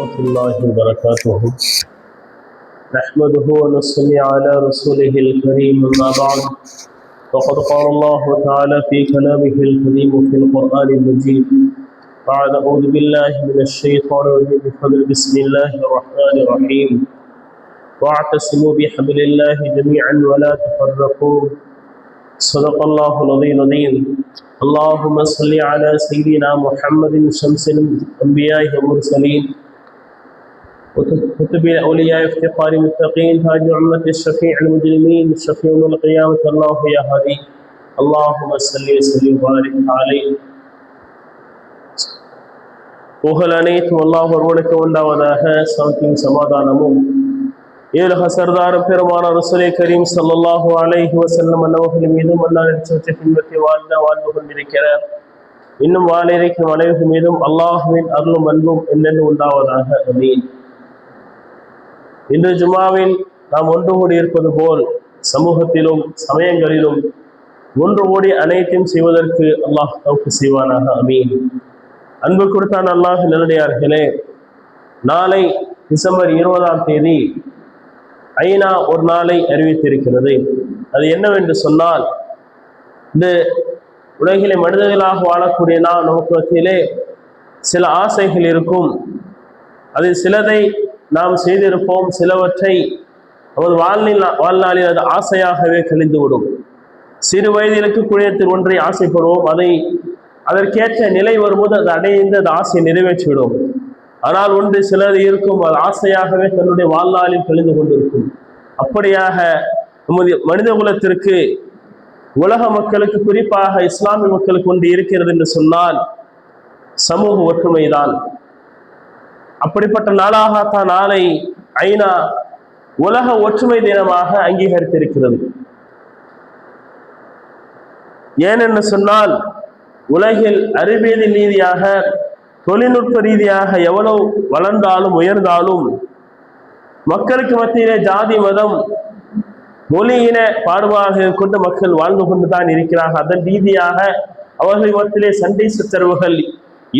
ورحمة الله وبركاته. نحمده ونصلي على رسوله الكريم أما بعد. فقد قال الله تعالى في كلامه الكريم في القرآن المجيد. بعد أعوذ بالله من الشيطان الرجيم. بفضل بسم الله الرحمن الرحيم. واعتصموا بحبل الله جميعا ولا تفرقوا. صدق الله العظيم العظيم. اللهم صل على سيدنا محمد شمس الأنبياء والمرسلين. وكتب الاولياء افتقار المتقين تاج عمة الشفيع المجرمين شفيع يوم القيامة الله يا هادي اللهم صل وسلم وبارك عليه புகழ் அனைத்தும் அல்லாஹ் ஒருவனுக்கு உண்டாவதாக சாந்தியும் சமாதானமும் ஏழு சர்தாரும் பெருமான ரசூலை கரீம் ஸல்லல்லாஹு அலைஹி வஸல்லம் அன்னவர்கள் மீதும் அல்லாஹ் நிச்சயத்தை பின்பற்றி வாழ்ந்த வாழ்ந்து கொண்டிருக்கிறார் இன்னும் வாழ இருக்கும் அனைவர்கள் மீதும் அல்லாஹுவின் அருளும் அன்பும் என்னென்னு உண்டாவதாக அமீன் இன்று ஜுமாவில் நாம் ஒன்று கூடி இருப்பது போல் சமூகத்திலும் சமயங்களிலும் ஒன்று கூடி அனைத்தையும் செய்வதற்கு அல்லாஹ் தவுக்கு செய்வானாக. அமீன். அன்பு கொடுத்தான் அல்லாஹ் நல்லடியார்களே நாளை டிசம்பர் இருபதாம் தேதி ஐநா ஒரு நாளை அறிவித்திருக்கிறது. அது என்னவென்று சொன்னால் இந்த உலகிலே மனிதர்களாக வாழக்கூடிய நாம் நமக்கு மத்தியிலே சில ஆசைகள் இருக்கும். அதில் சிலதை நாம் செய்திருப்போம் சிலவற்றை நமது வாழ்நில் வாழ்நாளில் அது ஆசையாகவே கழிந்துவிடும். சிறு வயதில் குழியத்தில் ஒன்றை ஆசைப்படுவோம். அதை அதற்கேற்ற நிலை வரும்போது அது அடைந்து அது ஆசையை நிறைவேற்றிவிடும். ஆனால் ஒன்று சிலர் இருக்கும் அது ஆசையாகவே தன்னுடைய வாழ்நாளில் கழிந்து கொண்டிருக்கும். அப்படியாக நமது மனித குலத்திற்கு உலக மக்களுக்கு குறிப்பாக இஸ்லாமிய மக்களுக்கு ஒன்று இருக்கிறது என்று சொன்னால் சமூக ஒற்றுமைதான். அப்படிப்பட்ட நாளாகத்தான் நாளை ஐநா உலக ஒற்றுமை தினமாக அங்கீகரித்திருக்கிறது. ஏனென்று சொன்னால் உலகில் அறிவியல் ரீதியாக தொழில்நுட்ப ரீதியாக எவ்வளவு வளர்ந்தாலும் உயர்ந்தாலும் மக்களுக்கு மத்தியிலே ஜாதி மதம் மொழியின பாடுபாடுகள் கொண்டு மக்கள் வாழ்ந்து கொண்டுதான் இருக்கிறார்கள். அதன் ரீதியாக அவர்கள் மத்தியிலே சண்டை சச்சரவுகள்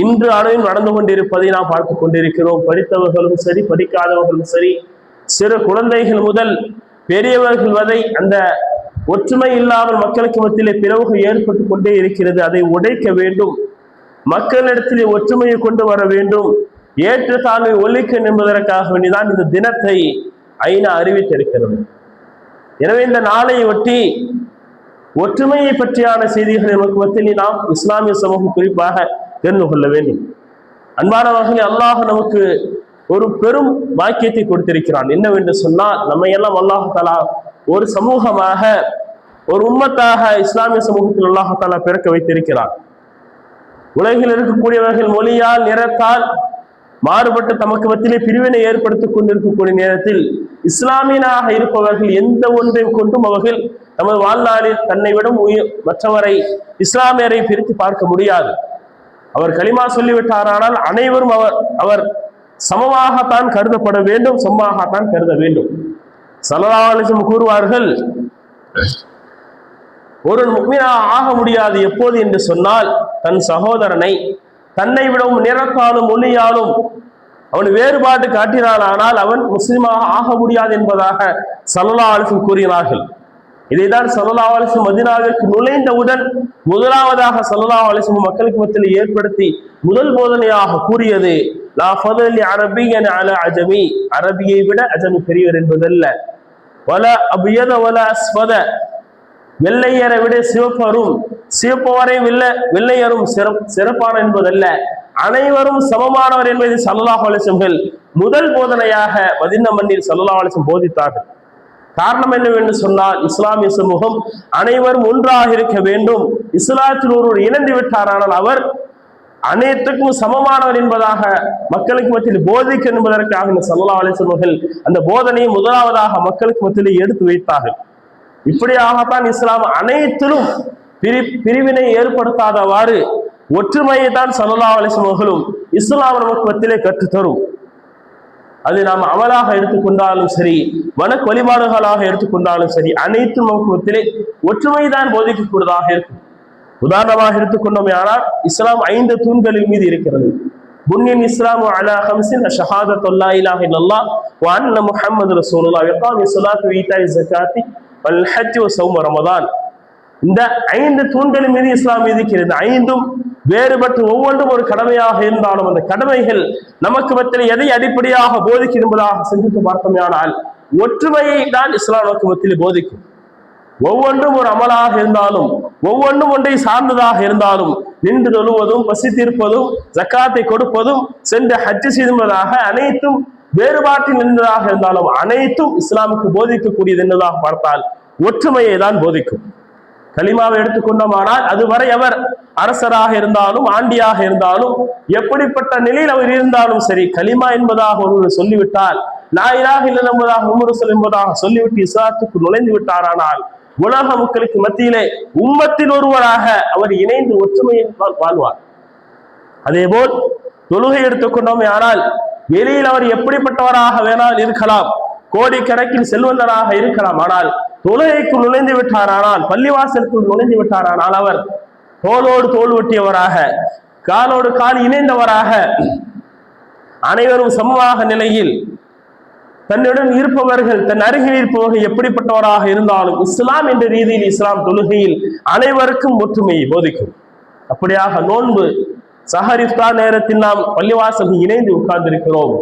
இன்று அளவில் நடந்து கொண்டிருப்பதை நாம் பார்த்து கொண்டிருக்கிறோம். படித்தவர்களும் சரி படிக்காதவர்களும் சரி சிறு குழந்தைகள் முதல் பெரியவர்கள் வரை அந்த ஒற்றுமை இல்லாமல் மக்களுக்கு மத்தியிலே பிளவுகள் ஏற்பட்டு கொண்டே இருக்கிறது. அதை உடைக்க வேண்டும். மக்களிடத்திலே ஒற்றுமையை கொண்டு வர வேண்டும். ஏற்றத்தாழ்வை ஒழிக்க என்பதற்காக வேண்டிதான் இந்த தினத்தை ஐநா அறிவித்திருக்கிறது. எனவே இந்த நாளை ஒட்டி ஒற்றுமையை பற்றியான செய்திகளை நமக்கு மத்தியில் நாம் இஸ்லாமிய சமூகம் குறிப்பாக தெரிந்து கொள்ள வேண்டும். அன்பானவர்களே அல்லாஹ் நமக்கு ஒரு பெரும் வாக்கியத்தை கொடுத்திருக்கிறான். என்னவென்று சொன்னால் நம்ம எல்லாம் அல்லாஹாலா ஒரு சமூகமாக ஒரு உம்மத்தாக இஸ்லாமிய சமூகத்தில் அல்லாஹாலா பிறக்க வைத்திருக்கிறார் உலகில் இருக்கக்கூடியவர்கள் மொழியால் நிறத்தால் மாறுபட்டு தமக்கு மத்தியிலே பிரிவினை ஏற்படுத்திக் கொண்டிருக்கக்கூடிய நேரத்தில் இஸ்லாமியனாக இருப்பவர்கள் எந்த ஒன்றையும் கொண்டும் அவர்கள் நமது வாழ்நாளில் தன்னை விட மற்றவரை இஸ்லாமியரை பிரித்து பார்க்க முடியாது. அவர் களிமா சொல்லிவிட்டாரானால் அனைவரும் அவர் அவர் சமமாகத்தான் கருதப்பட வேண்டும் சமமாகத்தான் கருத வேண்டும். சலதாலிசம் கூறுவார்கள் ஒரு முக்மினா ஆக முடியாது எப்போது? என்று சொன்னால் தன் சகோதரனை தன்னை விடவும் நிறத்தாலும் மொழியாலும் அவன் வேறுபாடு காட்டினானால் அவன் முஸ்லிமாக ஆக முடியாது என்பதாக சல்லா அலிசம் கூறினார்கள். இதைதான் சல்லா அலிசம் மதினாவிற்கு நுழைந்தவுடன் முதலாவதாக சல்லா அலிசம் மக்களுக்கு மத்தியில் ஏற்படுத்தி முதல் போதனையாக கூறியது அரபி என அல அஜமி. அரபியை விட அஜமி பெரியவர் என்பதல்ல. வல அபியத வல அஸ்வத. வெள்ளையரை விட சிவப்பரும். சிவப்பவரை வெள்ள வெள்ளையரும் சிறப்பான என்பதல்ல. அனைவரும் சமமானவர் என்பது சல்லாஹ் அலிசம்கள் முதல் போதனையாக மதின மண்ணில் சல்லா அலிசம் போதித்தார்கள். காரணம் என்னவென்று சொன்னால் இஸ்லாமிய சமூகம் அனைவரும் ஒன்றாக இருக்க வேண்டும். இஸ்லாத்தில் ஒருவர் இணைந்து விட்டாரானால் அவர் அனைத்துக்கும் சமமானவர் என்பதாக மக்களுக்கு மத்தியில் போதிக்க என்பதற்காக இந்த சல்லா அலிசம்கள் அந்த போதனையை முதலாவதாக மக்களுக்கு மத்தியில் எடுத்து வைத்தார்கள். இப்படியாகத்தான் இஸ்லாம் அனைத்திலும் பிரி பிரிவினை ஏற்படுத்தாதவாறு ஒற்றுமையை தான் சல்லா அலிஸ்மர்களும் இஸ்லாம் நமக்கு மத்தியிலே கற்றுத்தரும். அது நாம் அமலாக எடுத்துக்கொண்டாலும் சரி வணக்க வழிபாடுகளாக எடுத்துக்கொண்டாலும் சரி அனைத்து மகத்துவத்திலே ஒற்றுமைதான் ஒற்றுமை தான் போதிக்கக்கூடியதாக இருக்கும். உதாரணமாக எடுத்துக்கொண்டோமே ஆனால் இஸ்லாம் ஐந்து தூண்களின் மீது இருக்கிறது. புன்னின் இஸ்லாம் அலா ஹம்சின் ஷஹாத தொல்லா இலாஹ இல்லல்லாஹ் வான் முஹம்மது ரசூலுல்லா இகாமி ஸலாத்தி வீட்டாய் ஜக்காத்தி வல்ஹத்தி வல் ஹஜ் வ ரமதான். இந்த ஐந்து தூண்களின் மீது இஸ்லாம் இருக்கிறது ஐந்தும் வேறுபட்டு ஒவ்வொன்றும் ஒரு கடமையாக இருந்தாலும் அந்த கடமைகள் நமக்கு மத்தியில் எதை அடிப்படையாக போதிக்கும் சிந்தித்து பார்த்தோமேயானால் ஒற்றுமையை தான் இஸ்லாம் நமக்கு மத்தியில் போதிக்கும். ஒவ்வொன்றும் ஒரு அமலாக இருந்தாலும் ஒவ்வொன்றும் ஒன்றை சார்ந்ததாக இருந்தாலும் நின்று தொழுவதும் பசி தீர்ப்பதும் ஜக்காத்தை கொடுப்பதும் சென்று ஹஜ்ஜு செய்வதாக அனைத்தும் வேறுபாட்டில் நின்றதாக இருந்தாலும் அனைத்தும் இஸ்லாமுக்கு போதிக்கக்கூடியது என்னதாக பார்த்தால் ஒற்றுமையை தான் போதிக்கும். கலிமாவை எடுத்துக்கொண்டோமானால் அதுவரை அவர் அரசராக இருந்தாலும் ஆண்டியாக இருந்தாலும் எப்படிப்பட்ட நிலையில் அவர் இருந்தாலும் சரி கலிமா என்பதாக ஒருவர் சொல்லிவிட்டால் நாயிராக இல்லை என்பதாக உமரசல் என்பதாக சொல்லிவிட்டு இஸ்லாத்துக்கு நுழைந்து விட்டாரானால் உலக மக்களுக்கு மத்தியிலே உம்மத்தில் ஒருவராக அவர் இணைந்து ஒற்றுமையில் வாழ்வார். அதே போல் தொழுகை எடுத்துக்கொண்டோமே ஆனால் வெளியில் அவர் எப்படிப்பட்டவராக வேணால் இருக்கலாம் கோடிக்கணக்கில் செல்வந்தராக இருக்கலாம். ஆனால் தொழுகைக்குள் நுழைந்து விட்டாரானால் பள்ளிவாசலுக்குள் நுழைந்து விட்டாரானால் அவர் தோளோடு தோல் ஒட்டியவராக காலோடு கால் இணைந்தவராக அனைவரும் சமமாக நிலையில் தன்னுடன் இருப்பவர்கள் தன் அருகில் இருப்பவர்கள் எப்படிப்பட்டவராக இருந்தாலும் இஸ்லாம் என்ற ரீதியில் இஸ்லாம் தொழுகையில் அனைவருக்கும் ஒற்றுமையை போதிக்கும். அப்படியாக நோன்பு சஹரிஃப்தா நேரத்தில் நாம் பள்ளிவாசல் இணைந்து உட்கார்ந்திருக்கிறோம்.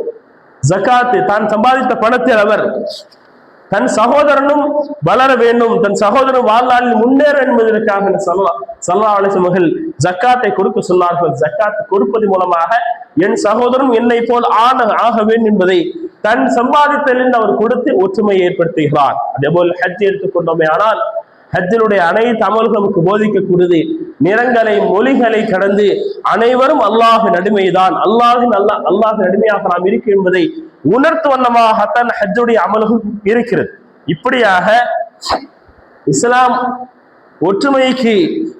ஜக்காத்து தான் சம்பாதித்த பணத்தில் அவர் தன் சகோதரனும் வளர வேண்டும் தன் சகோதரன் வாழ்நாளில் முன்னேற என்பதற்காக சல்லா சல்லா அலிசமர்கள் ஜக்காத்தை கொடுக்க சொன்னார்கள். ஜக்காத்தை கொடுப்பது மூலமாக என் சகோதரன் என்னை போல் ஆன ஆக வேண்டும் என்பதை தன் சம்பாதித்தலில் அவர் கொடுத்து ஒற்றுமையை ஏற்படுத்துகிறார். அதே போல் ஹஜ் எடுத்துக்கொண்டோமே ஆனால் ஹஜ்ஜினுடைய அனைத்து அமல்களுக்கு போதிக்கக்கூடியது. நிறங்களை மொழிகளை கடந்து அனைவரும் அல்லாஹ் நடுமைதான் அல்லாஹ் அல்லா அல்லாஹ் நடுமையாக நாம் இருக்க என்பதை உணர்த்து வண்ணமாகத்தான் ஹஜ்ஜுடைய அமல்கள் இருக்கிறது. இப்படியாக இஸ்லாம் ஒற்றுமைக்கு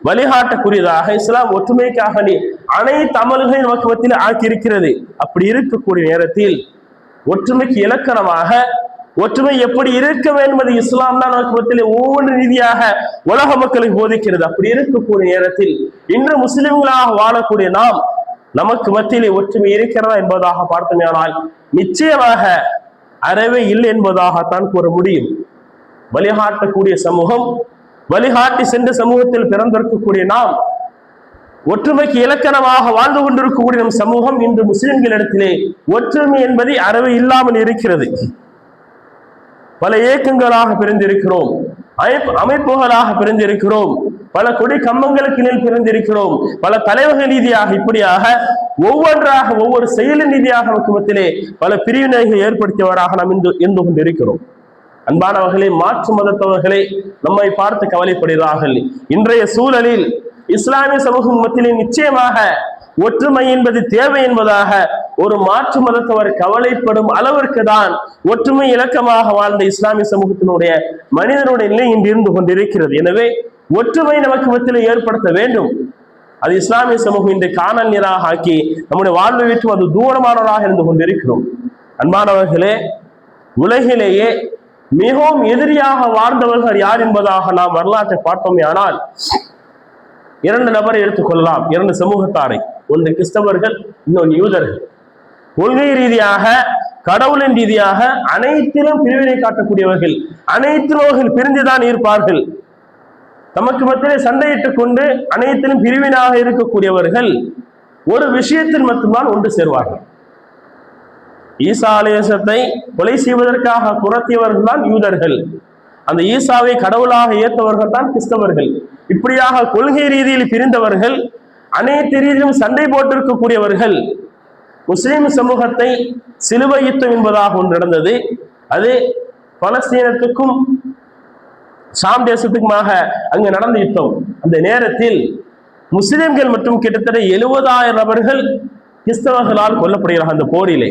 வழிகாட்டக்கூடியதாக இஸ்லாம் ஒற்றுமைக்காக நீ அனைத்து அமல்களையும் நமக்கு ஆக்கியிருக்கிறது. அப்படி இருக்கக்கூடிய நேரத்தில் ஒற்றுமைக்கு இலக்கணமாக ஒற்றுமை எப்படி இருக்க வேண்டும் என்பது இஸ்லாம் தான் நமக்கு ஒவ்வொரு ரீதியாக உலக மக்களுக்கு போதிக்கிறது. அப்படி இருக்கக்கூடிய நேரத்தில் இன்று முஸ்லிம்களாக வாழக்கூடிய நாம் நமக்கு மத்தியிலே ஒற்றுமை இருக்கிறதா என்பதாக பார்த்தோமேனால் நிச்சயமாக அறவே இல்லை என்பதாகத்தான் கூற முடியும். வழிகாட்டக்கூடிய சமூகம் வழிகாட்டி சென்ற சமூகத்தில் பிறந்திருக்கக்கூடிய நாம் ஒற்றுமைக்கு இலக்கணமாக வாழ்ந்து கொண்டிருக்கக்கூடிய நம் சமூகம் இன்று முஸ்லிம்களிடத்திலே ஒற்றுமை என்பதை அறவே இல்லாமல் இருக்கிறது. பல இயக்கங்களாக பிரிந்திருக்கிறோம். அமைப்பு அமைப்புகளாக பிரிந்திருக்கிறோம். பல கொடி கம்பங்களுக்கு மேல் பிரிந்திருக்கிறோம். பல தலைவர்கள் ரீதியாக இப்படியாக ஒவ்வொன்றாக ஒவ்வொரு செயலின் ரீதியாக நமக்கு மத்தியிலே பல பிரிவினைகள் ஏற்படுத்தியவராக நாம் இன்று இருந்து கொண்டிருக்கிறோம். அன்பானவர்களே மாற்று மதத்தவர்களே நம்மை பார்த்து கவலைப்படுகிறார்கள். இன்றைய சூழலில் இஸ்லாமிய சமூகம் மத்தியிலே நிச்சயமாக ஒற்றுமை என்பது தேவை என்பதாக ஒரு மாற்று மதத்தவர் கவலைப்படும் அளவிற்கு தான் ஒற்றுமை இலக்கமாக வாழ்ந்த இஸ்லாமிய சமூகத்தினுடைய மனிதனுடைய நிலை இன்று இருந்து கொண்டிருக்கிறது. எனவே ஒற்றுமை நமக்கு மத்தியில் ஏற்படுத்த வேண்டும். அது இஸ்லாமிய சமூகம் இன்று காணல் நீராக ஆக்கி நம்முடைய வாழ்வை விட்டு அது தூரமானவராக இருந்து கொண்டிருக்கிறோம். அன்பானவர்களே உலகிலேயே மிகவும் எதிரியாக வாழ்ந்தவர்கள் யார் என்பதாக நாம் வரலாற்றை பார்த்தோமே ஆனால் இரண்டு நபரை எடுத்துக்கொள்ளலாம். இரண்டு சமூகத்தாரை. ஒன்று கிறிஸ்தவர்கள் இன்னொன்று யூதர்கள். கொள்கை ரீதியாக கடவுளின் ரீதியாக அனைத்திலும் பிரிவினை காட்டக்கூடியவர்கள் அனைத்திலும் அவர்கள் பிரிந்துதான் இருப்பார்கள். தமக்கு மத்தியிலே சண்டையிட்டுக் கொண்டு அனைத்திலும் பிரிவினாக இருக்கக்கூடியவர்கள் ஒரு விஷயத்தில் மட்டும்தான் ஒன்று சேர்வார்கள். ஈசா ஆலயசத்தை கொலை செய்வதற்காக புரத்தியவர்கள் தான் யூதர்கள். அந்த ஈசாவை கடவுளாக ஏற்றவர்கள் தான் கிறிஸ்தவர்கள். இப்படியாக கொள்கை ரீதியில் பிரிந்தவர்கள் அனைத்து ரீதியிலும் சண்டை போட்டிருக்கக்கூடியவர்கள் முஸ்லிம் சமூகத்தை சிலுவை யுத்தம் என்பதாக ஒன்று நடந்தது. அது பலஸ்தீனத்துக்கும் சாம் தேசத்துக்குமாக அங்கு நடந்த யுத்தம் அந்த நேரத்தில் முஸ்லிம்கள் மற்றும் கிட்டத்தட்ட எழுபதாயிரம் நபர்கள் கிறிஸ்தவர்களால் கொல்லப்படுகிறார்கள் அந்த போரிலே.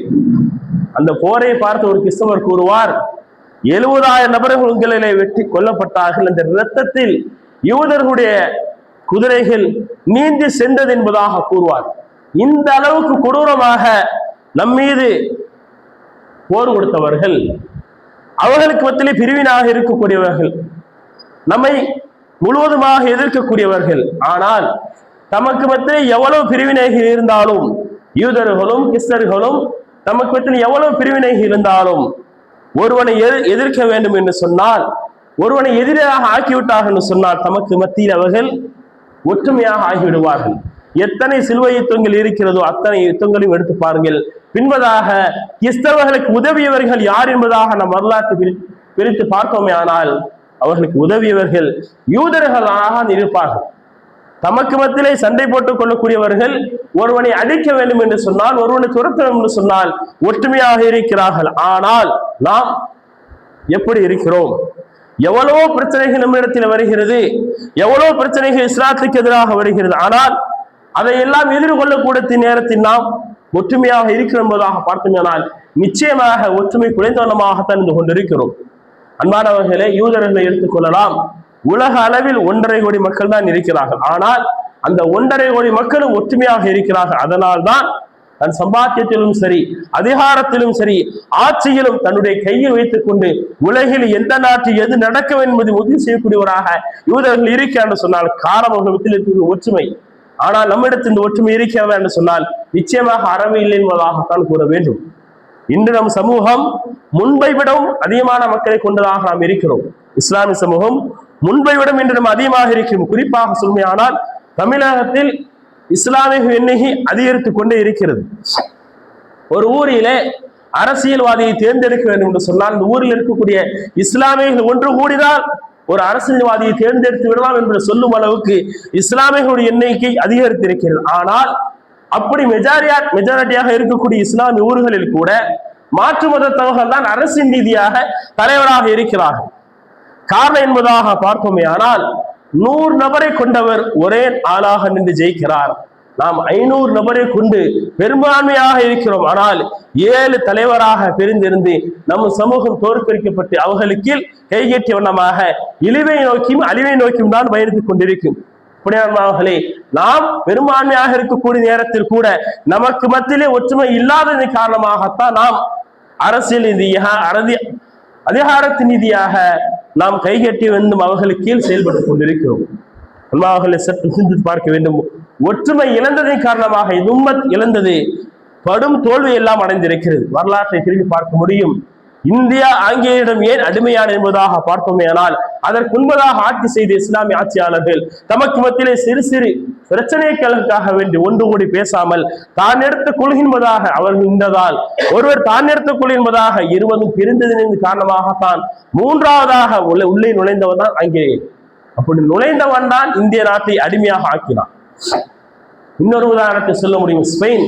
அந்த போரை பார்த்து ஒரு கிறிஸ்தவர் கூறுவார் எழுபதாயிரம் நபர்கள் உங்களிலே வெட்டி கொல்லப்பட்டார்கள் அந்த இரத்தத்தில் யூதர்களுடைய குதிரைகள் நீந்தி சென்றது என்பதாக கூறுவார். இந்த அளவுக்கு கொடூரமாக நம்மீது போர் கொடுத்தவர்கள் அவர்களுக்கு மத்தியிலே பிரிவினாக இருக்கக்கூடியவர்கள் நம்மை முழுவதுமாக எதிர்க்கக்கூடியவர்கள். ஆனால் தமக்கு மத்தியிலே எவ்வளவு பிரிவினைகள் இருந்தாலும் யூதர்களும் கிறிஸ்தர்களும் தமக்கு மத்தியில் எவ்வளவு பிரிவினை இருந்தாலும் ஒருவனை எதிர்- எதிர்க்க வேண்டும் என்று சொன்னால் ஒருவனை எதிராக ஆக்கிவிட்டார்கள் என்று சொன்னால் தமக்கு மத்தியில் அவர்கள் ஒற்றுமையாக ஆகிவிடுவார்கள். எத்தனை சிலுவை யுத்தங்கள் இருக்கிறதோ அத்தனை யுத்தங்களையும் எடுத்து பாருங்கள். பின்பதாக கிறிஸ்தவர்களுக்கு உதவியவர்கள் யார் என்பதாக நம் வரலாற்று பிரித்து பார்த்தோமே ஆனால் அவர்களுக்கு உதவியவர்கள் யூதர்களாக இருப்பார்கள். தமக்கு மத்தியிலே சண்டை போட்டுக் கொள்ளக்கூடியவர்கள் ஒருவனை அழிக்க வேண்டும் என்று சொன்னால் ஒருவனை துரத்த வேண்டும் என்று சொன்னால் ஒற்றுமையாக இருக்கிறார்கள். ஆனால் நாம் எப்படி இருக்கிறோம்? எவ்வளவோ பிரச்சனைகள் நம்மிடத்தில் வருகிறது. எவ்வளவோ பிரச்சனைகள் இஸ்லாத்துக்கு எதிராக வருகிறது. ஆனால் அதையெல்லாம் எதிர்கொள்ளக்கூடிய நேரத்தில் நாம் ஒற்றுமையாக இருக்கிறோம் என்பதாக பார்த்தோமானால் நிச்சயமாக ஒற்றுமை குறைந்தவனமாகத்தான் இருந்து கொண்டிருக்கிறோம். அன்பானவர்களே யூதர்களை எடுத்துக்கொள்ளலாம் உலக அளவில் ஒன்றரை கோடி மக்கள் தான் இருக்கிறார்கள். ஆனால் அந்த ஒன்றரை கோடி மக்களும் ஒற்றுமையாக இருக்கிறார்கள். அதனால் தான் தன் சம்பாத்தியத்திலும் சரி அதிகாரத்திலும் சரி ஆட்சியிலும் தன்னுடைய கையில் வைத்துக் கொண்டு உலகில் எந்த நாட்டில் எது நடக்கும் என்பதை உறுதி செய்யக்கூடியவராக யூதர்கள் இருக்கிறார் என்று சொன்னால் காரணம் அவர்களிடத்தில் இருக்கிற ஒற்றுமை. ஆனால் நம்மிடத்தில் இந்த ஒற்றுமை இருக்கிறதா என்று சொன்னால் நிச்சயமாக அறவே இல்லை என்பதாகத்தான் கூற வேண்டும். இன்று நம் சமூகம் முன்பை விடவும் அதிகமான மக்களை கொண்டதாக நாம் இருக்கிறோம். இஸ்லாமிய சமூகம் முன்பை விடம் இன்று நம்ம அதிகமாக இருக்கிறோம் குறிப்பாக சொல்மையானால் தமிழகத்தில் இஸ்லாமிய எண்ணிக்கை அதிகரித்துக் கொண்டே இருக்கிறது. ஒரு ஊரிலே அரசியல்வாதியை தேர்ந்தெடுக்க வேண்டும் என்று சொன்னால் இந்த ஊரில் இருக்கக்கூடிய இஸ்லாமியர்கள் ஒன்று கூடினால் ஒரு அரசியல்வாதியை தேர்ந்தெடுத்து விடலாம் என்று சொல்லும் அளவுக்கு இஸ்லாமியர்களுடைய எண்ணிக்கை அதிகரித்திருக்கிறது. ஆனால் அப்படி மெஜாரியா மெஜாரிட்டியாக இருக்கக்கூடிய இஸ்லாமிய ஊர்களில் கூட மாற்று மதத்தவர்கள் தான் அரசின் ரீதியாக தலைவராக இருக்கிறார்கள். காரணம் என்பதாக பார்ப்போமே ஆனால் நூறு நபரை கொண்டவர் ஒரே ஆளாக நின்று ஜெயிக்கிறார். நாம் ஐநூறு நபரை கொண்டு பெரும்பான்மையாக இருக்கிறோம். ஆனால் ஏழு தலைவராக பிரிந்திருந்து நம் சமூகம் தோற்கடிக்கப்பட்டு அவர்களுக்கு கைகேற்றிய வண்ணமாக இழிவை நோக்கியும் அழிவை நோக்கியும் தான் பயணித்துக் கொண்டிருக்கும். புனிதமானவர்களே நாம் பெரும்பான்மையாக இருக்கக்கூடிய நேரத்தில் கூட நமக்கு மத்தியிலே ஒற்றுமை இல்லாததன் காரணமாகத்தான் நாம் அரசியல் ரீதியாக அரதி அதிகாரத்தின் ரீதியாக நாம் கைகட்டி வந்தும் அவர்களுக்கு கீழ் செயல்பட்டுக் கொண்டிருக்கிறோம். அல்லாஹர்களை சற்று சிந்தித்து பார்க்க வேண்டும். ஒற்றுமை இழந்ததன் காரணமாக இந்த உம்மத் இழந்தது. படும் தோல்வி எல்லாம் அடைந்திருக்கிறது. வரலாற்றை திரும்பி பார்க்க முடியும். இந்தியா ஆங்கிலேயரிடம் ஏன் அடிமையான என்பதாக பார்த்தோமேயானால் அதற்கு முன்பதாக ஆட்சி செய்த இஸ்லாமிய ஆட்சியாளர்கள் தமக்கு மத்தியிலே சிறு சிறு பிரச்சனைகளுக்காக வேண்டி ஒன்று கூடி பேசாமல் தான் எடுத்த குழுகின்பதாக என்பதாக அவர்கள் நின்றதால் ஒருவர் தான் எடுத்த கொள்கை என்பதாக இருவரும் பிரிந்ததின் காரணமாகத்தான் மூன்றாவதாக உள்ள- உள்ளே நுழைந்தவன் தான் ஆங்கிலேயர் அப்படி நுழைந்தவன் தான் இந்திய நாட்டை அடிமையாக ஆக்கினான். இன்னொரு உதாரணத்தை சொல்ல முடியும். ஸ்பெயின்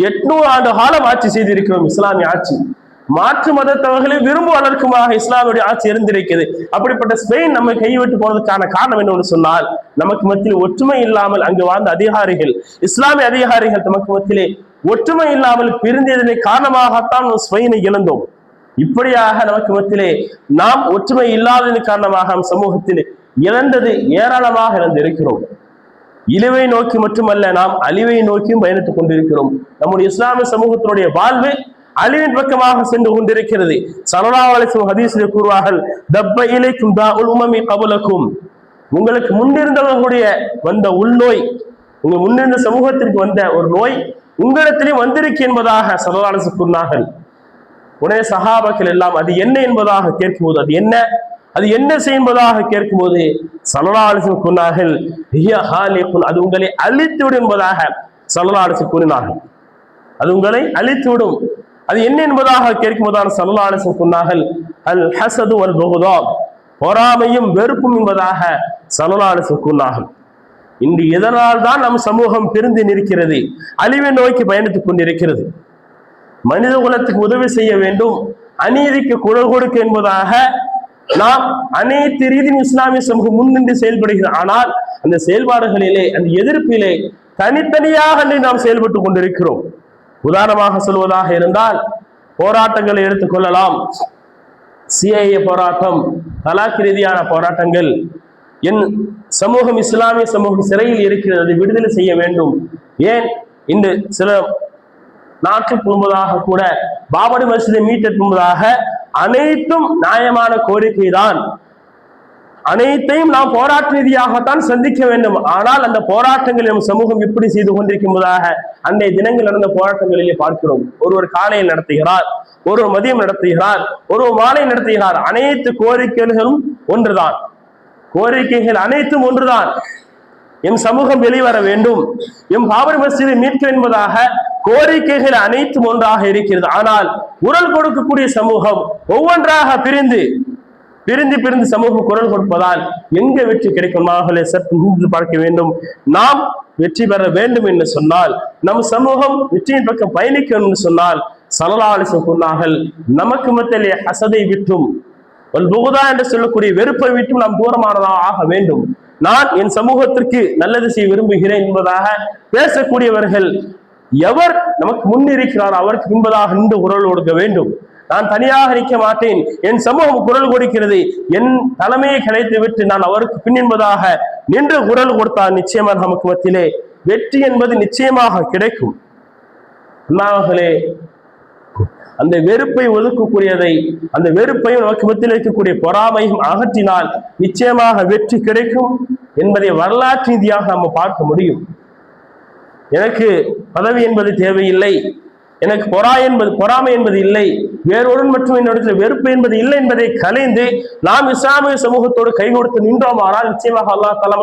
எட்நூறு ஆண்டு காலம் ஆட்சி செய்திருக்கிறோம் இஸ்லாமிய ஆட்சி. மாற்று மதத்தவர்களை விரும்புவதற்குமாக இஸ்லாமியுடைய ஆட்சி இருந்திருக்கிறது. அப்படிப்பட்ட ஸ்பெயின் நம்மை கைவிட்டு போனதுக்கான காரணம் என்னன்னு சொன்னால் நமக்கு மத்தியில் ஒற்றுமை இல்லாமல் அங்கு வாழ்ந்த அதிகாரிகள் இஸ்லாமிய அதிகாரிகள் நமக்கு மத்தியிலே ஒற்றுமை இல்லாமல் பிரிந்ததனை காரணமாகத்தான் ஸ்பெயினை இழந்தோம். இப்படியாக நமக்கு மத்தியிலே நாம் ஒற்றுமை இல்லாததன் காரணமாக நம் சமூகத்தில் இழந்தது ஏராளமாக இழந்திருக்கிறோம். இழிவை நோக்கி மட்டுமல்ல நாம் அழிவை நோக்கியும் பயணித்துக் கொண்டிருக்கிறோம். நம்முடைய இஸ்லாமிய சமூகத்தினுடைய வாழ்வு அழிவின் பக்கமாக சென்று கொண்டிருக்கிறது. சல்லல்லாஹு அலைஹி ஹதீஸில் கூறுவார்கள் தப்ப இலைக்கும் தாஉல் உமமி கபலக்கும். உங்களுக்கு முன்னிருந்தவர்களுடைய வந்த உள்நோய் உங்க முன்னிருந்த சமூகத்திற்கு வந்த ஒரு நோய் உங்களிடத்திலே வந்திருக்கு என்பதாக சல்லல்லாஹு அலைஹி கூறினார்கள். உடனே சகாபாக்கள் எல்லாம் அது என்ன என்பதாக கேட்கும்போது அது என்ன? அது என்ன செய்யும்பதாக கேட்கும்போது சலலாலிசம் கூறினார்கள் அது உங்களை அழித்து விடும் என்பதாக சலலாலிசம் கூறினார்கள். அது உங்களை அழித்துவிடும் அது என்ன என்பதாக கேட்கும்போதான சலலாலிசம் சொன்னார்கள் அல் ஹசது அல் பகுதா பொறாமையும் வெறுப்பும் என்பதாக சலலாலிசம் கூறினார்கள் இன்று இதனால் தான் நம் சமூகம் பிரிந்து நிற்கிறது? அழிவை நோக்கி பயணித்துக் கொண்டிருக்கிறது. மனித குலத்துக்கு உதவி செய்ய வேண்டும் அநீதிக்கு குரல் கொடுக்க என்பதாக நாம் அனைத்து ரீதியும் இஸ்லாமிய சமூகம் முன்னின்று செயல்படுகிறது. ஆனால் அந்த செயல்பாடுகளிலே அந்த எதிர்ப்பிலே தனித்தனியாக நாம் செயல்பட்டு கொண்டிருக்கிறோம். உதாரணமாக சொல்வதாக இருந்தால் போராட்டங்களை எடுத்துக்கொள்ளலாம் சிஐஏ போராட்டம் தலாக் ரீதியான போராட்டங்கள் என் சமூகம் இஸ்லாமிய சமூகம் சிறையில் இருக்கிறது விடுதலை செய்ய வேண்டும். ஏன்? இன்று சில நாட்டுக்கு முன்பதாக கூட பாபடி மசிதை மீட்டெடுக்கும் முன்பதாக அனைத்தும் நியாயமான கோரிக்கை தான் அனைத்தையும் நாம் போராட்ட ரீதியாகத்தான் சந்திக்க வேண்டும். ஆனால் அந்த போராட்டங்கள் நம் சமூகம் இப்படி செய்து கொண்டிருக்கும்போதாக அன்றைய தினங்கள் நடந்த போராட்டங்களிலே பார்க்கிறோம். ஒருவர் காலையில் நடத்துகிறார் ஒருவர் மதியம் நடத்துகிறார் ஒருவர் மாலை நடத்துகிறார். அனைத்து கோரிக்கைகளும் ஒன்றுதான். கோரிக்கைகள் அனைத்தும் ஒன்றுதான். எம் சமூகம் வெளிவர வேண்டும். எம் பாபர் மசீதை மீட்க என்பதாக கோரிக்கைகள் அனைத்தும் ஒன்றாக இருக்கிறது. ஆனால் குரல் கொடுக்கக்கூடிய சமூகம் ஒவ்வொன்றாக பிரிந்து பிரிந்து பிரிந்து சமூகம் குரல் கொடுப்பதால் எங்க வெற்றி கிடைக்கும்? மகளே சற்று பார்க்க வேண்டும். நாம் வெற்றி பெற வேண்டும் என்று சொன்னால் நம் சமூகம் வெற்றியின் பக்கம் பயணிக்கணும் என்று சொன்னால் சலலாலிசம் சொன்னார்கள் நமக்கு மத்தியிலே அசதை விட்டும். புகுதா என்று சொல்லக்கூடிய வெறுப்பை விட்டும் நாம் தூரமானதாக ஆக வேண்டும். நான் என் சமூகத்திற்கு நல்லது செய்ய விரும்புகிறேன் என்பதாக பேசக்கூடியவர்கள் எவர் நமக்கு முன்னிருக்கிறார் அவருக்கு பின்பதாக நின்று குரல் கொடுக்க வேண்டும். நான் தனியாக நிற்க மாட்டேன். என் சமூகம் குரல் கொடுக்கிறது. என் தலைமையை கிடைத்து விட்டு நான் அவருக்கு பின்னின்பதாக நின்று குரல் கொடுத்தால் நிச்சயமாக நமக்கு மத்தியிலே வெற்றி என்பது நிச்சயமாக கிடைக்கும். அண்ணாவர்களே அந்த வெறுப்பை ஒதுக்கக்கூடியதை அந்த வெறுப்பையும் நமக்கு மத்தியில் இருக்கக்கூடிய பொறாமையும் அகற்றினால் நிச்சயமாக வெற்றி கிடைக்கும் என்பதை வரலாற்று ரீதியாக நம்ம பார்க்க முடியும். எனக்கு பதவி என்பது தேவையில்லை. எனக்கு பொறா என்பது பொறாமை என்பது இல்லை. வேறொருடன் மற்றும் என்னிடத்தில் வெறுப்பு என்பது இல்லை என்பதை கலைந்து நாம் இஸ்லாமிய சமூகத்தோடு கை கொடுத்து நின்றோம். ஆனால் நிச்சயமாக அல்லா தஆலா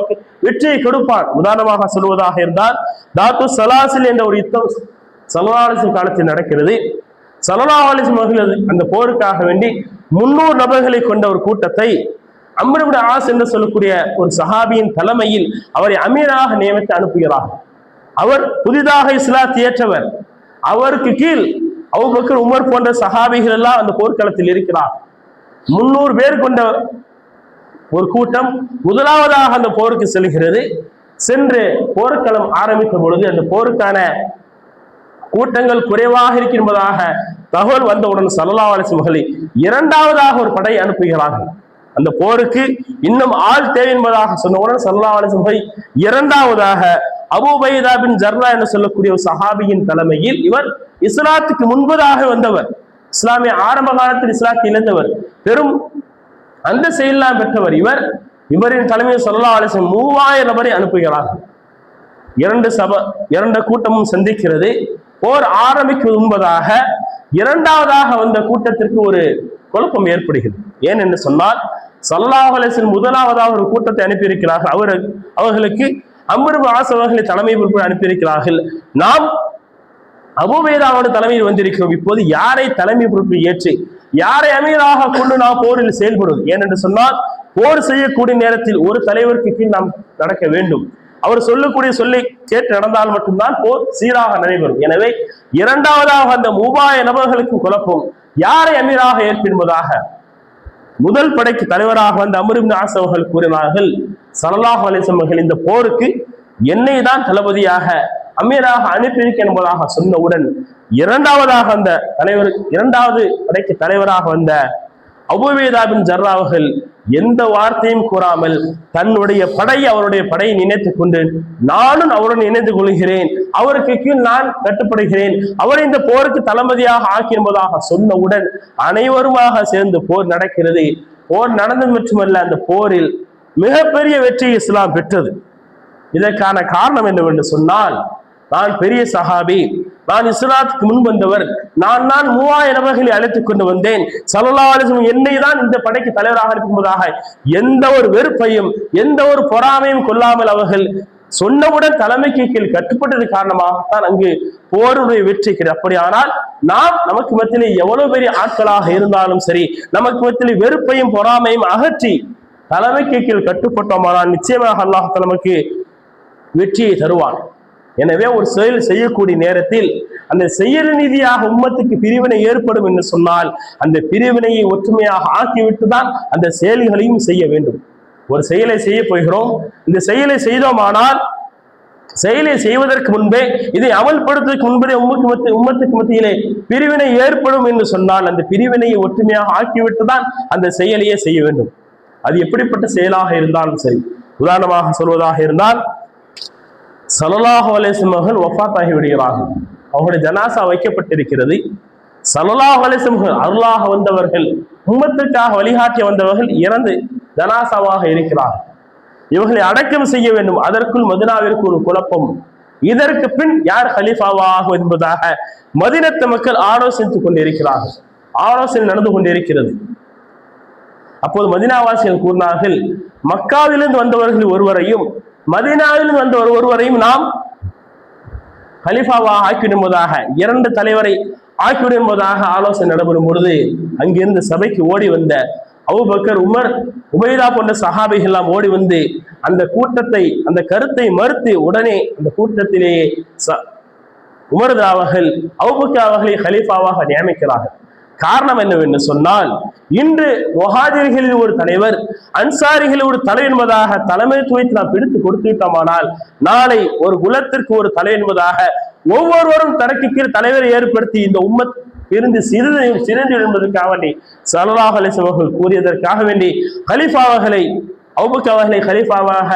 வெற்றியை கொடுப்பான். உதாரணமாக சொல்வதாக இருந்தால் தாத்து சலாசில் என்ற ஒரு யுத்தம் சலவாலிசின் காலத்தில் நடக்கிறது. சலவாலிசின் அவர்கள் அந்த போருக்காக வேண்டி முன்னூறு நபர்களை கொண்ட ஒரு கூட்டத்தை அம்ருபின் ஆஸ் என்று சொல்லக்கூடிய ஒரு சஹாபியின் தலைமையில் அவரை அமீராக நியமித்து அனுப்புகிறார் அவர் புதிதாக இஸ்லாத்தை ஏற்றவர். அவருக்கு கீழ் அவுபக்கர் உமர் போன்ற சகாபிகள் எல்லாம் அந்த போர்க்களத்தில் இருக்கிறார். முன்னூறு பேர் கொண்ட ஒரு கூட்டம் முதலாவதாக அந்த போருக்கு செல்கிறது. சென்று போர்க்களம் ஆரம்பிக்கும் பொழுது அந்த போருக்கான கூட்டங்கள் குறைவாக இருக்கின்றதாக தகவல் வந்தவுடன் சல்லா அலிஸ்மகளை இரண்டாவதாக ஒரு படை அனுப்புகிறார்கள். அந்த போருக்கு இன்னும் ஆள் தேவை என்பதாக சொன்னவுடன் சல்லா அலிஸ்மகை இரண்டாவதாக அபுபைதா பின் ஜர்லா என்று சொல்லக்கூடிய ஒரு சஹாபியின் தலைமையில் இவர் இஸ்லாத்துக்கு முன்பதாக வந்தவர். இஸ்லாமிய ஆரம்ப காலத்தில் இஸ்லாத்தை இழந்தவர் பெரும் அந்த செயலாம் பெற்றவர் இவர். இவரின் தலைமையில் சொல்லா அலிசம் மூவாயிரம் நபரை அனுப்புகிறார். இரண்டு சப இரண்டு கூட்டமும் சந்திக்கிறது. போர் ஆரம்பிக்கும் முன்பதாக இரண்டாவதாக வந்த கூட்டத்திற்கு ஒரு குழப்பம் ஏற்படுகிறது. ஏன் என்று சொன்னால் சல்லாஹ் அலிசன் முதலாவதாக ஒரு கூட்டத்தை அனுப்பியிருக்கிறார்கள். அவர் அவர்களுக்கு அம்பருபு ஆசவர்களை தலைமை பொறுப்பு அனுப்பியிருக்கிறார்கள். நாம் அபுவேதாவோட தலைமையில் வந்திருக்கிறோம். இப்போது யாரை தலைமை பொறுப்பு ஏற்று யாரை அமீராக கொண்டு நாம் போரில் செயல்படுவது? ஏனென்று சொன்னால் போர் செய்யக்கூடிய நேரத்தில் ஒரு தலைவருக்கு கீழ் நாம் நடக்க வேண்டும். அவர் சொல்லக்கூடிய சொல்லை கேட்டு நடந்தால் மட்டும்தான் போர் சீராக நடைபெறும். எனவே இரண்டாவதாக அந்த மூவாய நபர்களுக்கு குழப்பம் யாரை அமீராக ஏற்பின்பதாக முதல் படைக்கு தலைவராக வந்த அமருபின் ஆஸ் அவர்கள் கூறினார்கள் சலல்லாஹ் அலிசம் அவர்கள் இந்த போருக்கு என்னை தான் தளபதியாக அமீராக அனுப்பியிருக்க என்பதாக சொன்னவுடன் இரண்டாவதாக அந்த தலைவர் இரண்டாவது படைக்கு தலைவராக வந்த அபுவேதாபின் ஜர்ரா அவர்கள் எந்த வார்த்தையும் கூறாமல் தன்னுடைய படை அவருடைய படையை நினைத்துக் கொண்டு நானும் அவருடன் இணைந்து கொள்கிறேன் அவருக்கு கீழ் நான் கட்டுப்படுகிறேன் அவரை இந்த போருக்கு தளபதியாக ஆக்கி என்பதாக சொன்னவுடன் அனைவருமாக சேர்ந்து போர் நடக்கிறது. போர் நடந்தது மட்டுமல்ல அந்த போரில் மிகப்பெரிய வெற்றி இஸ்லாம் பெற்றது. இதற்கான காரணம் என்னவென்று சொன்னால் நான் பெரிய சஹாபி நான் இஸ்லாத்துக்கு முன் வந்தவர் நான் நான் மூவாயிரம் நபர்களை அழைத்துக் கொண்டு வந்தேன். சலல்லாலிசம் என்னை தான் இந்த படைக்கு தலைவராக இருக்கும்போதாக எந்த ஒரு வெறுப்பையும் எந்த ஒரு பொறாமையும் கொள்ளாமல் அவர்கள் சொன்னவுடன் தலைமைக்கு கீழ் கட்டுப்பட்டது காரணமாகத்தான் அங்கு போருடைய வெற்றி கிடை அப்படியானால் நாம் நமக்கு மத்தியிலே எவ்வளவு பெரிய ஆட்களாக இருந்தாலும் சரி நமக்கு மத்தியிலே வெறுப்பையும் பொறாமையும் அகற்றி தலைமைக்கு கீழ் கட்டுப்பட்டோமானால் நிச்சயமாக அல்லாஹ் நமக்கு வெற்றியை தருவான். எனவே ஒரு செயல் செய்யக்கூடிய நேரத்தில் அந்த செயல் ரீதியாக உம்மத்துக்கு பிரிவினை ஏற்படும் என்று சொன்னால் அந்த பிரிவினையை ஒற்றுமையாக ஆக்கிவிட்டு தான் அந்த செயல்களையும் செய்ய வேண்டும். ஒரு செயலை செய்ய போகிறோம். இந்த செயலை செய்தோமானால் செயலை செய்வதற்கு முன்பே இதை அமல்படுத்துவதற்கு முன்பே உம்மக்கு மத்தி உம்மத்துக்கு மத்தியிலே பிரிவினை ஏற்படும் என்று சொன்னால் அந்த பிரிவினையை ஒற்றுமையாக ஆக்கிவிட்டு தான் அந்த செயலையே செய்ய வேண்டும். அது எப்படிப்பட்ட செயலாக இருந்தாலும் சரி. உதாரணமாக சொல்வதாக இருந்தால் சலலாஹு அலேசம் அவர்கள் ஒஃபாத் விடுகிறார்கள். அவருடைய ஜனாசா வைக்கப்பட்டிருக்கிறது. சலலாஹு அலேசம் அருளாக வந்தவர்கள் உம்மத்திற்காக வழிகாட்டி வந்தவர்கள் இறந்து ஜனாசாவாக இருக்கிறார்கள். இவர்களை அடக்கம் செய்ய வேண்டும். அதற்குள் மதினாவிற்கு ஒரு குழப்பம். இதற்கு பின் யார் ஹலீஃபாவாகும் என்பதாக மதினத்து மக்கள் ஆலோசித்துக் கொண்டிருக்கிறார்கள். ஆலோசனை நடந்து கொண்டிருக்கிறது. அப்போது மதினாவாசிகள் கூறினார்கள் மக்காவிலிருந்து வந்தவர்கள் ஒருவரையும் மதினாவில் வந்த ஒரு- ஒருவரையும் நாம் கலிஃபாவாக ஆக்கிவிடும்போதாக இரண்டு தலைவரை ஆக்கிவிடும்போதாக ஆலோசனை நடைபெறும் பொழுது அங்கிருந்து சபைக்கு ஓடி வந்த அவுபக்கர் உமர் உபைதா போன்ற சஹாபிகள் எல்லாம் ஓடி வந்து அந்த கூட்டத்தை அந்த கருத்தை மறுத்து உடனே அந்த கூட்டத்திலேயே ச- அவர்கள் அவுபக்கர் அவர்களை ஹலீஃபாவாக நியமிக்கிறார்கள். காரணம் என்னவென்று சொன்னால் இன்று முஹாஜிர்களில் ஒரு தலைவர் அன்சாரிகளில் ஒரு தலை என்பதாக தலைமைத்துவத்தை நாம் பிடித்து கொடுத்து விட்டோமானால் நாளை ஒரு குலத்திற்கு ஒரு தலை என்பதாக ஒவ்வொருவரும் தனக்கு கீழ் தலைவரை ஏற்படுத்தி இந்த உம்மத் இருந்து சிறிது சிறந்து என்பதற்காக வேண்டி சல்லாஹ் அலிஸ்லாம் அவர்கள் கூறியதற்காக வேண்டி ஹலீஃபாவர்களை அவுபக் அவர்களை ஹலீஃபாவாக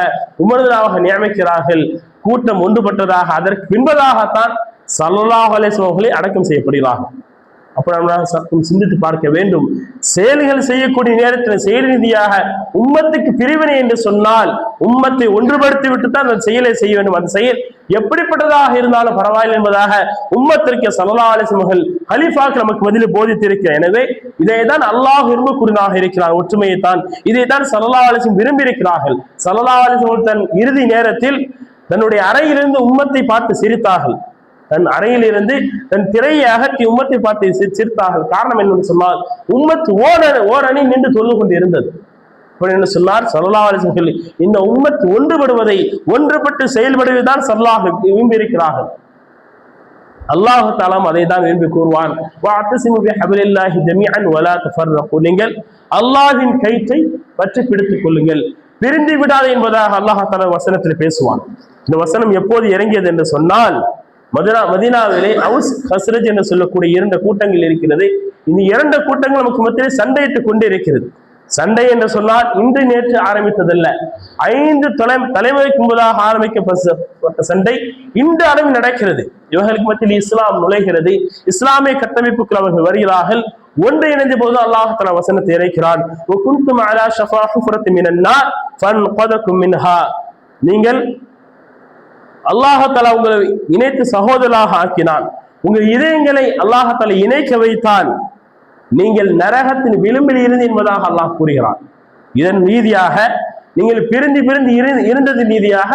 உமர்தாவாக நியமிக்கிறார்கள். கூட்டம் ஒன்றுபட்டதாக அதற்கு பின்பதாகத்தான் சல்லாஹ் அலிஸ்லாம் அவர்களை அடக்கம் செய்யப்படுகிறார்கள். அப்ப நாம் சற்றும் சிந்தித்து பார்க்க வேண்டும். செயல்கள் செய்யக்கூடிய நேரத்தில் செயல் ரீதியாக உம்மத்துக்கு பிரிவினை என்று சொன்னால் உம்மத்தை ஒன்றுபடுத்தி விட்டு தான் அந்த செயலை செய்ய வேண்டும். அந்த செயல் எப்படிப்பட்டதாக இருந்தாலும் பரவாயில்லை என்பதாக உம்மத்திற்கு சல்லா ஹலிஃபாக்கு நமக்கு பதில் போதித்திருக்கிறேன் எனவே இதை தான் அல்லாஹ் விரும்பக்கூடியதாக இருக்கிறார். ஒற்றுமையை தான் இதை தான் அலிஸ்லம் விரும்பி இருக்கிறார்கள் சல்லா அலிஸ்லம் தன் இறுதி நேரத்தில் தன்னுடைய அறையிலிருந்து உம்மத்தை பார்த்து சிரித்தார்கள். தன் அறையிலிருந்து தன் திரையை அகற்றி உம்மத்தை பார்த்து சி- சிரித்தார்கள். காரணம் என்னன்னு சொன்னால் உம்மத்து ஓர ஓரணி நின்று தொழுது கொண்டு இருந்தது அப்படி என்று சொன்னார் சல்லல்லாஹு அலைஹி சொல்லி, இந்த உம்மத்து ஒன்றுபடுவதை ஒன்றுபட்டு செயல்படுவதுதான் சல்லாஹ் விரும்பி இருக்கிறார்கள். அல்லாஹு தாலாம் அதை தான் விரும்பி கூறுவான். நீங்கள் அல்லாஹின் கயிற்றை பற்றி பிடித்துக் கொள்ளுங்கள். பிரிந்து விடாது என்பதாக அல்லாஹால வசனத்தில் பேசுவான். இந்த வசனம் எப்போது இறங்கியது என்று சொன்னால் மதுரா மதினாவிலே அவுஸ் ஹஸ்ரஜ் என்று சொல்லக்கூடிய இரண்டு கூட்டங்கள் இருக்கிறது. இந்த இரண்டு கூட்டங்கள் நமக்கு மத்தியிலே சண்டையிட்டுக் கொண்டு இருக்கிறது. சண்டை என்று சொன்னால் இன்று நேற்று ஆரம்பித்ததல்ல. ஐந்து தலை தலைமுறைக்கு முதலாக ஆரம்பிக்கப்பட்ட சண்டை இன்று அளவில் நடக்கிறது. இவர்களுக்கு மத்தியில் இஸ்லாம் நுழைகிறது. இஸ்லாமிய கட்டமைப்புக்கு அவர்கள் வருகிறார்கள். ஒன்று இணைந்த போது அல்லாஹ் தன வசனத்தை இறைக்கிறான். நீங்கள் அல்லாஹால உங்களை இணைத்து சகோதரராக ஆக்கினான். உங்கள் இதயங்களை அல்லாஹால இணைக்க வைத்தான். நீங்கள் நரகத்தின் விளிம்பில் இருந்து என்பதாக அல்லாஹ் கூறுகிறான். இதன் ரீதியாக நீங்கள் பிரிந்து பிரிந்து இருந்தது ரீதியாக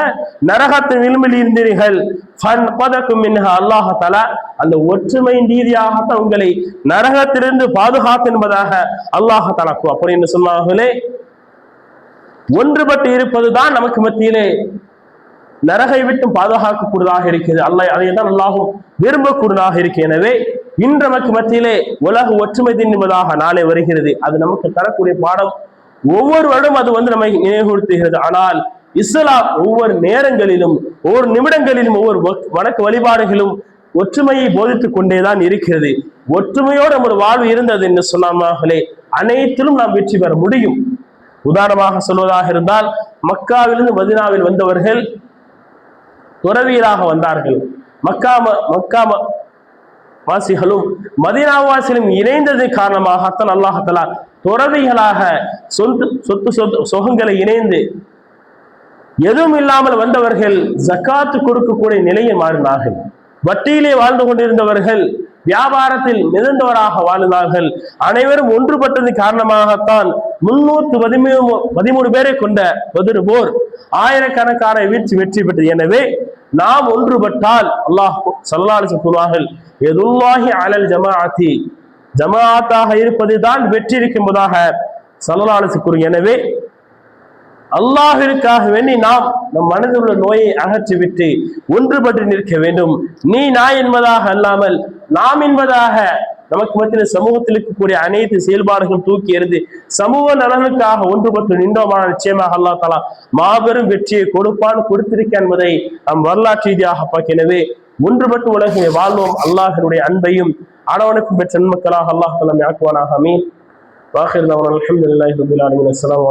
நரகத்தின் விளிம்பில் இருந்தீர்கள். ஃபன்பதக்கும் அல்லாஹ் அந்த ஒற்றுமையின் ரீதியாகத்தான் உங்களை நரகத்திலிருந்து பாதுகாத்து என்பதாக அல்லாஹ் தலா அப்படி என்று சொன்னார்களே ஒன்றுபட்டு இருப்பதுதான் நமக்கு மத்தியிலே நரகை விட்டும் பாதுகாக்கக்கூடியதாக இருக்கிறது. அல்ல அதை தான் அல்லாஹும் விரும்பக்கூடியதாக இருக்கு. எனவே இன்று நமக்கு மத்தியிலே உலக ஒற்றுமை தின் நாளை வருகிறது. அது நமக்கு தரக்கூடிய பாடம். ஒவ்வொரு வருடம் அது வந்து நம்மை நினைவுறுத்துகிறது ஆனால் இஸ்லாம் ஒவ்வொரு நேரங்களிலும் ஒவ்வொரு நிமிடங்களிலும் ஒவ்வொரு வணக்க வழிபாடுகளும் ஒற்றுமையை போதித்துக் கொண்டேதான் இருக்கிறது. ஒற்றுமையோடு நமது வாழ்வு இருந்தது என்று சொன்னார்களே அனைத்திலும் நாம் வெற்றி பெற முடியும். உதாரணமாக சொல்வதாக இருந்தால் மக்காவிலிருந்து மதினாவில் வந்தவர்கள் துறவியராக வந்தார்கள். மக்கா மக்காம மக்கா வாசிகளும் மதினாவாசிகளும் இணைந்தது காரணமாகத்தான் அல்லாஹத்தலா துறவிகளாக சொத்து சொத்து சொத்து சுகங்களை இணைந்து எதுவும் இல்லாமல் வந்தவர்கள் ஜக்காத்து கொடுக்கக்கூடிய நிலையை மாறினார்கள் வட்டியிலே வாழ்ந்து கொண்டிருந்தவர்கள் வியாபாரத்தில் மிதந்தவராக வாழ்ந்தார்கள். அனைவரும் ஒன்றுபட்டது காரணமாகத்தான் முன்னூற்று பதிமூணு பதிமூணு பேரை கொண்ட பதிரு போர் ஆயிரக்கணக்கான வீழ்ச்சி வெற்றி பெற்றது. எனவே நாம் ஒன்றுபட்டால் அல்லாஹ் சல்லாலிசம் கூறுவார்கள் எதுல்லாஹி அலல் ஜமாஅத்தி? ஜமாஅத்தாக இருப்பதுதான் வெற்றி இருக்கும்போதாக சல்லல்லாஹு கூறு எனவே அல்லாஹிற்காக வேண்டி நாம் நம் மனதில் உள்ள நோயை அகற்றிவிட்டு ஒன்றுபட்டு நிற்க வேண்டும். நீ நான் என்பதாக அல்லாமல் நாம் என்பதாக நமக்கு மத்தியில் சமூகத்தில் இருக்கக்கூடிய அனைத்து செயல்பாடுகளும் தூக்கி எறிந்து சமூக நலனுக்காக ஒன்றுபட்டு நின்றோமான நிச்சயமாக அல்லாஹ் தலா மாபெரும் வெற்றியை கொடுப்பான் கொடுத்திருக்க என்பதை நம் வரலாற்று ரீதியாக பார்க்கினவே ஒன்றுபட்டு உலகை வாழ்வோம் அல்லாஹினுடைய அன்பையும் ஆடவனுக்கும் பெற்ற நன்மக்களாக அல்லாஹ் தலா ஆக்குவானாக. அமீன் வாஹிர் அலமதுல்லாஹி ரபில் ஆலமின். அஸ்ஸலாமு